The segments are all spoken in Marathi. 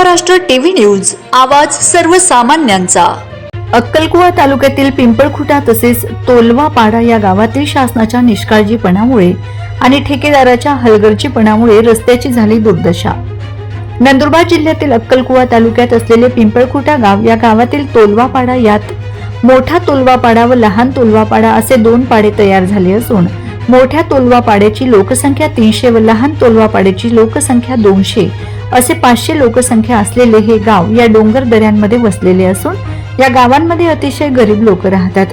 महाराष्ट्र टीव्ही न्यूज आवाज सर्वसामान्यांचा. अक्कलकुवा तालुक्यातील पिंपळखुटा तसेच तोलवापाडा या गावातील शासनाच्या निष्काळजीपणामुळे आणि ठेकेदाराच्या हलगर्जीपणामुळे रस्त्याची झाली दुर्दशा. नंदुरबार जिल्ह्यातील अक्कलकुवा तालुक्यात असलेले पिंपळखुटा गाव या गावातील तोलवापाडा यात मोठा तोलवापाडा व लहान तोलवापाडा असे दोन पाडे तयार झाले असून मोठ्या तोलवापाड्याची लोकसंख्या तीनशे व लहान तोलवापाड्याची लोकसंख्या दोनशे असे पाचशे लोकसंख्या असलेले हे गाव या डोंगर दऱ्यांमध्ये वसलेले असून या गावांमध्ये अतिशय गरीब लोक राहतात.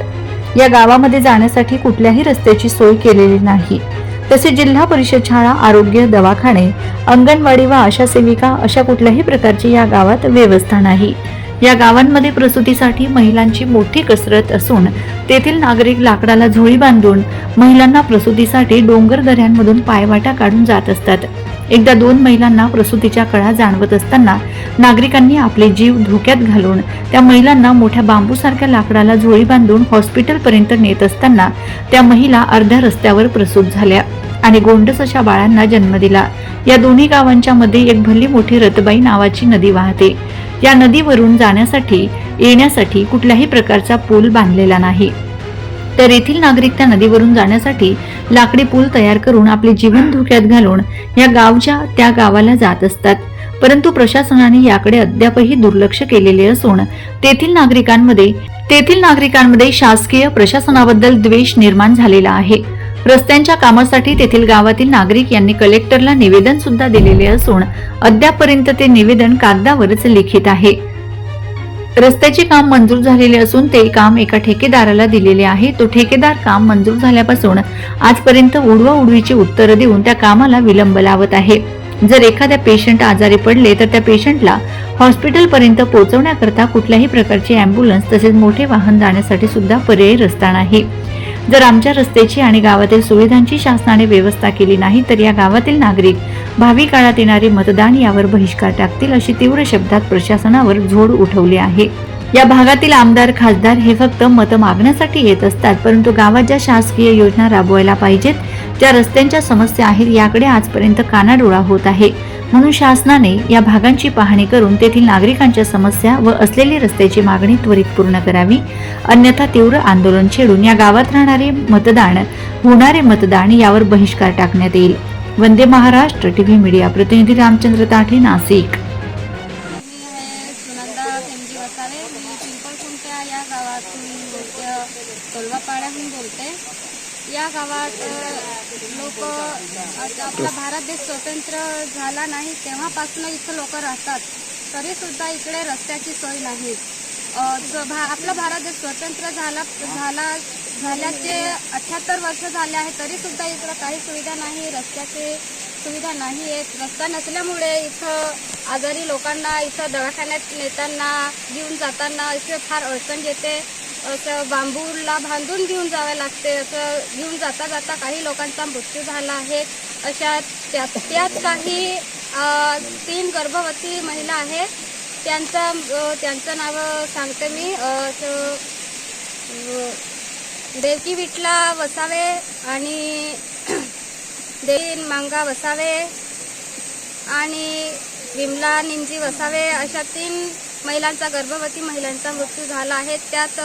या गावामध्ये जाण्यासाठी कुठल्याही रस्त्याची सोय केलेली नाही. तसे जिल्हा परिषद शाळा आरोग्य दवाखाने अंगणवाडी व आशा सेविका अशा कुठल्याही प्रकारची या गावात व्यवस्था नाही. या गावांमध्ये प्रसूतीसाठी महिलांची मोठी कसरत असून तेथील नागरिक लाकडाला झोळी बांधून महिलांना प्रसूतीसाठी डोंगर दऱ्यांमधून पायवाटा काढून जात असतात. एकदा दोन महिलांना प्रसूतीच्या कळा जाणवत असताना नागरिकांनी आपले जीव धोक्यात घालून त्या महिलांना मोठ्या बांबूसारख्या लाकडाला झोळी बांधून हॉस्पिटलपर्यंत नेत असताना त्या महिला अर्ध्या रस्त्यावर प्रसूत झाल्या आणि गोंडस अशा बाळांना जन्म दिला. या दोन्ही गावांच्या मध्ये एक भली मोठी रतबाई नावाची नदी वाहते. या नदीवरून जाण्यासाठी येण्यासाठी कुठल्याही प्रकारचा पूल बांधलेला नाही. तर येथील नागरिक त्या नदीवरून जाण्यासाठी लाकडी पूल तयार करून आपले जीवन धोक्यात घालून या गावच्या त्या गावाला जात असतात. परंतु प्रशासनाने याकडे अद्यापही दुर्लक्ष केलेले असून तेथील नागरिकांमध्ये तेथील नागरिकांमध्ये शासकीय प्रशासनाबद्दल द्वेष निर्माण झालेला आहे. रस्त्यांच्या कामासाठी तेथील गावातील नागरिक यांनी कलेक्टरला निवेदन सुद्धा दिलेले असून अद्यापर्यंत ते निवेदन कागदावरच लिखित आहे. रस्त्याचे काम मंजूर झालेले असून ते काम एका ठेकेदाराला दिलेले आहे. तो ठेकेदार काम मंजूर झाल्यापासून आजपर्यंत उडवा उडवीची उत्तरं देऊन त्या कामाला विलंब लावत आहे. जर एखाद्या पेशंट आजारी पडले तर त्या पेशंटला हॉस्पिटलपर्यंत पोहोचवण्याकरता कुठल्याही प्रकारची अँब्युलन्स तसेच मोठे वाहन जाण्यासाठी सुद्धा पर्यायी रस्ता नाही. जर आमच्या रस्त्याची आणि गावातील सुविधांची शासनाने व्यवस्था केली नाही तर या गावातील नागरिक भावी काळात येणारे मतदान यावर बहिष्कार टाकतील अशी तीव्र शब्दात प्रशासनावर झोड उठवली आहे. या भागातील आमदार खासदार हे फक्त मत मागण्यासाठी येत असतात परंतु गावात ज्या शासकीय योजना राबवायला पाहिजेत ज्या रस्त्यांच्या समस्या आहेत याकडे आजपर्यंत कानाडोळा होत आहे. म्हणून शासनाने या भागांची पाहणी करून तेथील नागरिकांच्या समस्या व असलेली रस्त्याची मागणी त्वरित पूर्ण करावी. अन्यथा तीव्र आंदोलन छेडून या गावात राहणारे मतदान होणारे मतदान यावर बहिष्कार टाकण्यात येईल. वंदे महाराष्ट्र टीव्ही मीडिया प्रतिनिधी रामचंद्र ताठे नाशिक. या गावातून बोलते बोलते. या गावात लोक आपला भारत देश स्वतंत्र झाला नाही तेव्हापासून इथं लोक राहतात. तरी सुद्धा इकडे रस्त्याची सोय नाही. भा- आपला भारत देश स्वतंत्र झाला झाला झाल्याचे अठ्याहत्तर वर्ष झाले आहे तरी सुद्धा इकडं काही सुविधा नाही रस्त्याचे सुविधा नाही आहेत रस्ता नसल्यामुळे इथं आजारी लोकांना इथं दवाखान्यात नेताना घेऊन जाताना इथे फार अडचण येते. असं बांबूला बांधून घेऊन जावे लागते असं घेऊन जाता जाता काही लोकांचा मृत्यू झाला आहे. अशा त्यात त्यात काही तीन गर्भवती महिला आहेत. त्यांचा त्यांचं नाव सांगते मी. असं, देवकी विठला वसावे आणि देवीन मांगा वसावे आणि विमला निंजी वसावे अशा तीन महिलांचा गर्भवती महिलांचा मृत्यू झाला आहे. त्यात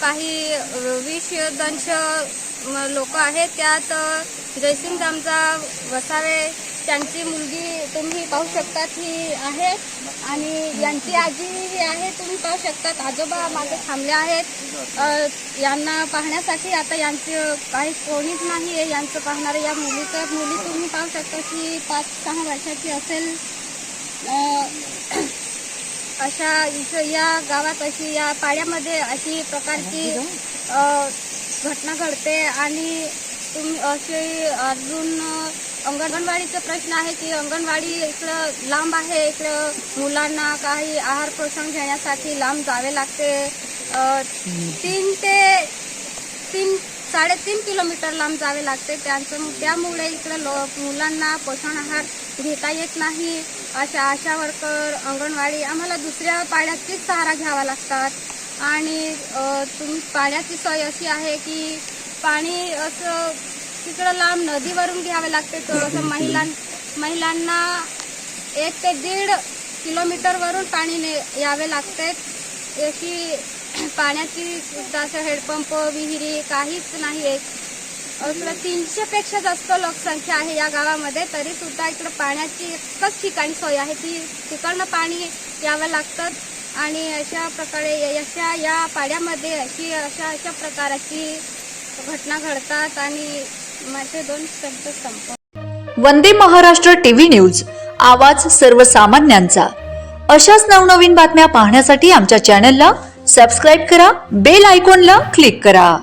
काही विषदंश लोक आहेत. त्यात जयसिंग दामजा वसावे त्यांची मुलगी तुम्ही पाहू शकतात ही आहे. आणि यांची आजी ही आहे तुम्ही पाहू शकतात. आजोबा मागे थांबले आहेत. यांना पाहण्यासाठी आता यांचं काही कोणीच नाही आहे. यांचं पाहणारे या मुली तर मुली तुम्ही पाहू शकता की पाच सहा वर्षाची असेल. अशा इथं या गावात अशी या पाड्यामध्ये अशी प्रकारची घटना घडते आणि तुम असे अजून अंगणवाडीचा प्रश्न आहे की अंगणवाडी इकडं लांब आहे इकडं मुलांना काही आहार पोषण घेण्यासाठी लांब जावे लागते. तीन ते तीन साडेतीन किलोमीटर लांब जावे लागते. त्यांचं त्यामुळे इकडे लो मुलांना पोषण आहार घेता येत नाही. अशा आशा वर्कर अंगणवाडी आम्हाला दुसऱ्या पाड्याचीच सहारा घ्यावा लागतात. आणि तुम पाण्याची सोय अशी आहे की पाणी असं तिकडं लांब नदीवरून घ्यावे लागते. थोडंसं महिलां महिलांना एक ते दीड किलोमीटरवरून पाणी ने यावे लागते. अशी पाण्याची सुद्धा असं हेडपंप विहिरी काहीच नाही आहे तीनशे तीनशेपेक्षा जास्त लोकसंख्या आहे या गावामध्ये तरी सुद्धा इकडं पाण्याची एकच ठिकाणी सोय आहे ती तिकडनं पाणी यावं लागतं. आणि अशा प्रकारे अशा या पाड्यामध्ये अशी अशा अशा प्रकाराची घटना घडतात आणि माझे दोन शब्द संपव वंदे महाराष्ट्र टीव्ही न्यूज आवाज सर्वसामान्यांचा. अशाच नवनवीन बातम्या पाहण्यासाठी आमच्या चॅनलला सबस्क्राईब करा बेल आयकॉनला क्लिक करा.